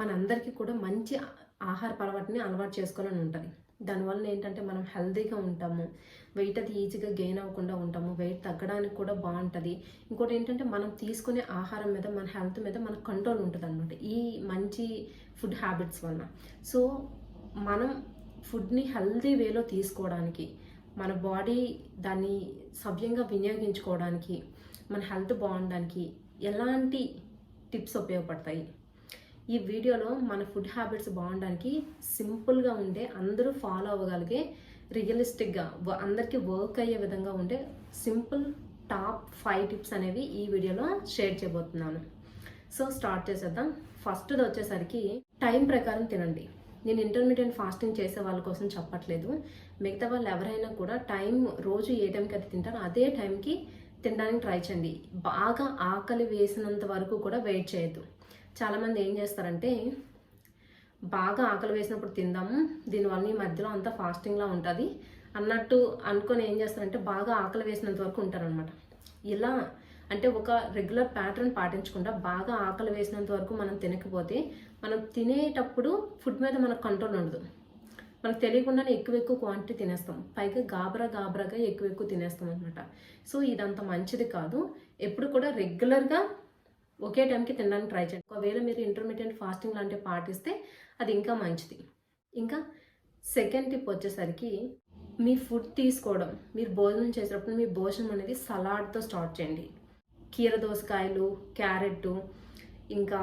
మనందరికీ కూడా మంచి ఆహార అలవాటుని అలవాటు చేసుకోవాలని ఉంటుంది. దానివల్ల ఏంటంటే మనం హెల్తీగా ఉంటాము. వెయిట్ అది ఈజీగా గెయిన్ అవ్వకుండా ఉంటాము. వెయిట్ తగ్గడానికి కూడా బాగుంటుంది. ఇంకోటి ఏంటంటే మనం తీసుకునే ఆహారం మీద మన హెల్త్ మీద మన కంట్రోల్ ఉంటుంది అనమాట ఈ మంచి ఫుడ్ హ్యాబిట్స్ వలన. సో మనం ఫుడ్ని హెల్తీ వేలో తీసుకోవడానికి మన బాడీ దాన్ని సవ్యంగా వినియోగించుకోవడానికి మన హెల్త్ బాగుండడానికి ఎలాంటి టిప్స్ ఉపయోగపడతాయి? ఈ వీడియోలో మన ఫుడ్ హ్యాబిట్స్ బాగుండడానికి సింపుల్గా ఉండే అందరూ ఫాలో అవ్వగలిగే రియలిస్టిక్గా అందరికీ వర్క్ అయ్యే విధంగా ఉండే సింపుల్ టాప్ ఫైవ్ టిప్స్ అనేవి ఈ వీడియోలో షేర్ చేయబోతున్నాను. సో స్టార్ట్ చేసేద్దాం. ఫస్ట్ది వచ్చేసరికి టైం ప్రకారం తినండి. నేను ఇంటర్మీడియట్ ఫాస్టింగ్ చేసే వాళ్ళ కోసం చెప్పట్లేదు. మిగతా వాళ్ళు ఎవరైనా కూడా టైం రోజు ఏ టైంకి అయితే తింటారో అదే టైంకి తినడానికి ట్రై చేయండి. బాగా ఆకలి వేసినంత వరకు కూడా వెయిట్ చేయొద్దు. చాలామంది ఏం చేస్తారంటే బాగా ఆకలి వేసినప్పుడు తిందాము దీనివల్ల ఈ మధ్యలో అంతా ఫాస్టింగ్లా ఉంటుంది అన్నట్టు అనుకొని ఏం చేస్తారంటే బాగా ఆకలి వేసినంత వరకు ఉంటారనమాట ఇలా అంటే ఒక రెగ్యులర్ ప్యాటర్న్ పాటించకుండా బాగా ఆకలి వేసినంత వరకు మనం తినకపోతే మనం తినేటప్పుడు ఫుడ్ మీద మనకు కంట్రోల్ ఉండదు. మనకు తెలియకుండానే ఎక్కువ ఎక్కువ క్వాంటిటీ తినేస్తాం. పైగా గాబరా గాబరాగా ఎక్కువ ఎక్కువ తినేస్తాం అనమాట సో ఇదంత మంచిది కాదు. ఎప్పుడు కూడా రెగ్యులర్గా ఒకే టైంకి తినడానికి ట్రై చేయండి. ఒకవేళ మీరు ఇంటర్మీడియట్ ఫాస్టింగ్ లాంటివి పాటిస్తే అది ఇంకా మంచిది. ఇంకా సెకండ్ టిప్ వచ్చేసరికి మీ ఫుడ్ తీసుకోవడం. మీరు భోజనం చేసేటప్పుడు మీ భోజనం అనేది సలాడ్తో స్టార్ట్ చేయండి. కీర దోసకాయలు క్యారెట్ ఇంకా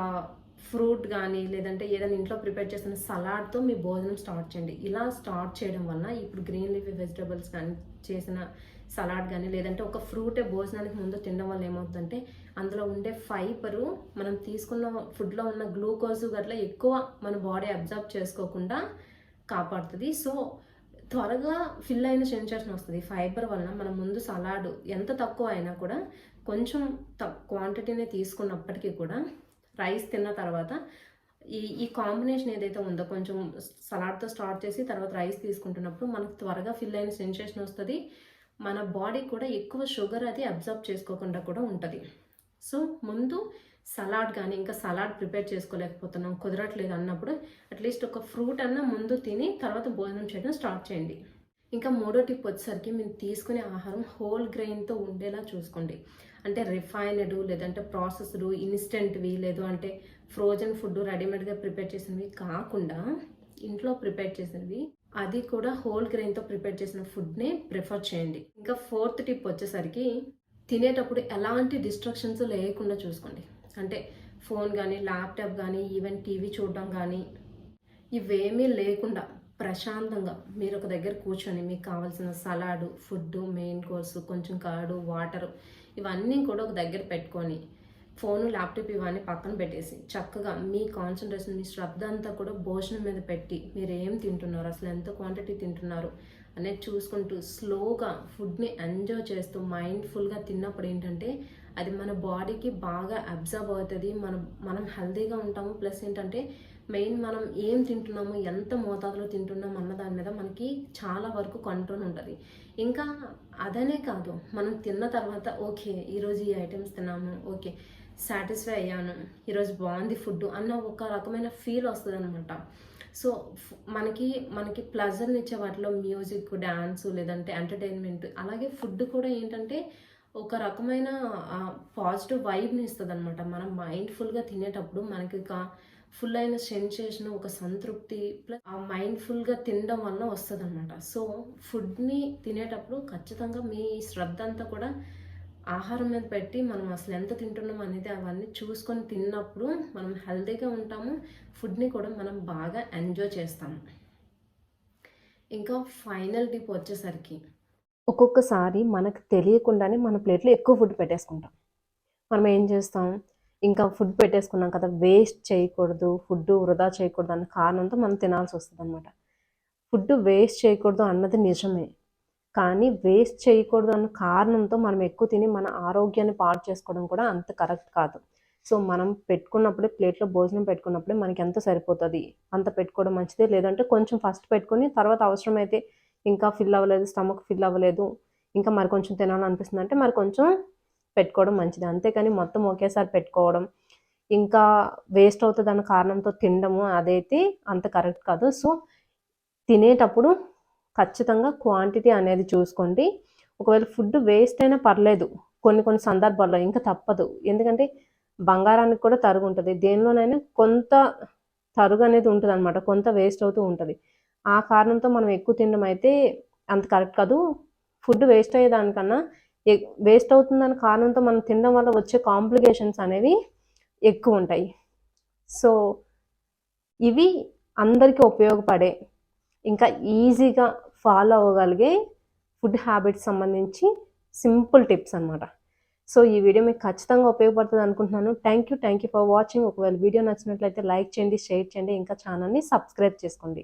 ఫ్రూట్ కానీ లేదంటే ఏదైనా ఇంట్లో ప్రిపేర్ చేసిన సలాడ్తో మీ భోజనం స్టార్ట్ చేయండి. ఇలా స్టార్ట్ చేయడం వల్ల ఇప్పుడు గ్రీన్ లీఫీ వెజిటబుల్స్ కానీ చేసిన సలాడ్ కానీ లేదంటే ఒక ఫ్రూటే భోజనానికి ముందు తినడం వల్ల ఏమవుతుందంటే అందులో ఉండే ఫైబరు మనం తీసుకున్న ఫుడ్లో ఉన్న గ్లూకోజ్ గట్లా ఎక్కువ మన బాడీ అబ్జర్వ్ చేసుకోకుండా కాపాడుతుంది. సో త్వరగా ఫిల్ అయిన సెన్సేషన్ వస్తుంది. ఫైబర్ వలన మనం ముందు సలాడ్ ఎంత తక్కువ అయినా కూడా కొంచెం క్వాంటిటీనే తీసుకున్నప్పటికీ కూడా రైస్ తిన్న తర్వాత ఈ ఈ కాంబినేషన్ ఏదైతే ఉందో కొంచెం సలాడ్తో స్టార్ట్ చేసి తర్వాత రైస్ తీసుకుంటున్నప్పుడు మనకు త్వరగా ఫిల్ అయిన సెన్సేషన్ వస్తుంది. మన బాడీ కూడా ఎక్కువ షుగర్ అది అబ్జర్వ్ చేసుకోకుండా కూడా ఉంటుంది. సో ముందు సలాడ్ కానీ ఇంకా సలాడ్ ప్రిపేర్ చేసుకోలేకపోతున్నాం కుదరట్లేదు అన్నప్పుడు అట్లీస్ట్ ఒక ఫ్రూట్ అన్న ముందు తిని తర్వాత భోజనం చేయడం స్టార్ట్ చేయండి. ఇంకా మూడో టిప్ వచ్చేసరికి మీరు తీసుకునే ఆహారం హోల్ గ్రెయిన్తో ఉండేలా చూసుకోండి. అంటే రిఫైన్డ్ లేదంటే ప్రాసెస్డ్ ఇన్స్టెంట్వి లేదు అంటే ఫ్రోజన్ ఫుడ్ రెడీమేడ్గా ప్రిపేర్ చేసినవి కాకుండా ఇంట్లో ప్రిపేర్ చేసినవి అది కూడా హోల్ గ్రెయిన్తో ప్రిపేర్ చేసిన ఫుడ్నే ప్రిఫర్ చేయండి. ఇంకా ఫోర్త్ టిప్ వచ్చేసరికి తినేటప్పుడు ఎలాంటి డిస్ట్రక్షన్స్ లేకుండా చూసుకోండి. అంటే ఫోన్ కానీ ల్యాప్టాప్ కానీ ఈవెన్ టీవీ చూడడం కానీ ఇవేమీ లేకుండా ప్రశాంతంగా మీరు ఒక దగ్గర కూర్చొని మీకు కావాల్సిన సలాడు ఫుడ్ మెయిన్ కోర్సు కొంచెం కాడు వాటర్ ఇవన్నీ కూడా ఒక దగ్గర పెట్టుకొని ఫోను ల్యాప్టాప్ ఇవన్నీ పక్కన పెట్టేసి చక్కగా మీ కాన్సన్ట్రేషన్ మీ శ్రద్ధ అంతా కూడా భోజనం మీద పెట్టి మీరు ఏం తింటున్నారు అసలు ఎంత క్వాంటిటీ తింటున్నారు అనేది చూసుకుంటూ స్లోగా ఫుడ్ని ఎంజాయ్ చేస్తూ మైండ్ఫుల్గా తిన్నప్పుడు ఏంటంటే అది మన బాడీకి బాగా అబ్జర్వ్ అవుతుంది. మనం మనం హెల్తీగా ఉంటాము. ప్లస్ ఏంటంటే మెయిన్ మనం ఏం తింటున్నాము ఎంత మోతాదులో తింటున్నాం అన్న దాని మీద మనకి చాలా వరకు కంట్రోల్ ఉంటుంది. ఇంకా అదనే కాదు. మనం తిన్న తర్వాత ఓకే ఈరోజు ఈ ఐటమ్స్ తిన్నాము ఓకే సాటిస్ఫై అయ్యాను ఈరోజు బాగుంది ఫుడ్ అన్న ఒక రకమైన ఫీల్ వస్తుంది అనమాట సో మనకి మనకి ప్లజర్ని ఇచ్చే వాటిలో మ్యూజిక్ డ్యాన్స్ లేదంటే ఎంటర్టైన్మెంట్ అలాగే ఫుడ్ కూడా ఏంటంటే ఒక రకమైన పాజిటివ్ వైబ్ని ఇస్తుంది అనమాట మనం మైండ్ఫుల్గా తినేటప్పుడు మనకి ఫుల్ అయిన సెన్సేషన్ ఒక సంతృప్తి ప్లస్ ఆ మైండ్ఫుల్గా తినడం వల్ల వస్తుంది అనమాట సో ఫుడ్ని తినేటప్పుడు ఖచ్చితంగా మీ శ్రద్ధ అంతా కూడా ఆహారం మీద పెట్టి మనం అసలు ఎంత తింటున్నాం అనేది అవన్నీ చూసుకొని తిన్నప్పుడు మనం హెల్తీగా ఉంటాము ఫుడ్ని కూడా మనం బాగా ఎంజాయ్ చేస్తాము. ఇంకా ఫైనల్ టిప్ వచ్చేసరికి ఒక్కొక్కసారి మనకు తెలియకుండానే మన ప్లేట్లో ఎక్కువ ఫుడ్ పెట్టేసుకుంటాం. మనం ఏం చేస్తాం? ఇంకా ఫుడ్ పెట్టేసుకున్నాం కదా వేస్ట్ చేయకూడదు ఫుడ్ వృధా చేయకూడదు అన్న కారణంతో మనం తినాల్సి వస్తుంది అనమాట ఫుడ్ వేస్ట్ చేయకూడదు అన్నది నిజమే. కానీ వేస్ట్ చేయకూడదు అన్న కారణంతో మనం ఎక్కువ తిని మన ఆరోగ్యాన్ని పాడు చేసుకోవడం కూడా అంత కరెక్ట్ కాదు. సో మనం పెట్టుకున్నప్పుడే ప్లేట్లో భోజనం పెట్టుకున్నప్పుడే మనకి ఎంత సరిపోతుంది? అంత పెట్టుకోవడం మంచిదే? లేదంటే కొంచెం ఫస్ట్ పెట్టుకొని తర్వాత అవసరమైతే ఇంకా ఫిల్ అవ్వలేదు స్టమక్ ఫిల్ అవ్వలేదు ఇంకా మరి కొంచెం తినాలనిపిస్తుంది అంటే మరి కొంచెం పెట్టుకోవడం మంచిది. అంతేకాని మొత్తం ఒకేసారి పెట్టుకోవడం ఇంకా వేస్ట్ అవుతుంది అన్న కారణంతో తినడము అదైతే అంత కరెక్ట్ కాదు. సో తినేటప్పుడు ఖచ్చితంగా క్వాంటిటీ అనేది చూసుకోండి. ఒకవేళ ఫుడ్ వేస్ట్ అయినా పర్లేదు. కొన్ని కొన్ని సందర్భాల్లో ఇంకా తప్పదు. ఎందుకంటే బంగారానికి కూడా తరుగు ఉంటుంది. దేనిలోనైనా కొంత తరుగు అనేది ఉంటుంది అనమాట కొంత వేస్ట్ అవుతూ ఉంటుంది. ఆ కారణంతో మనం ఎక్కువ తినడం అయితే అంత కరెక్ట్ కాదు. ఫుడ్ వేస్ట్ అయ్యేదానికన్నా వేస్ట్ అవుతుందని కారణంతో మనం తినడం వల్ల వచ్చే కాంప్లికేషన్స్ అనేవి ఎక్కువ ఉంటాయి. సో ఇవి అందరికీ ఉపయోగపడే ఇంకా ఈజీగా ఫాలో అవ్వగలిగే ఫుడ్ హ్యాబిట్స్ సంబంధించి సింపుల్ టిప్స్ అనమాట సో ఈ వీడియో మీకు ఖచ్చితంగా ఉపయోగపడుతుంది అనుకుంటున్నాను. Thank you thank you for watching ఒకవేళ వీడియో నచ్చినట్లయితే లైక్ చేయండి షేర్ చేయండి ఇంకా ఛానల్ని సబ్స్క్రైబ్ చేసుకోండి.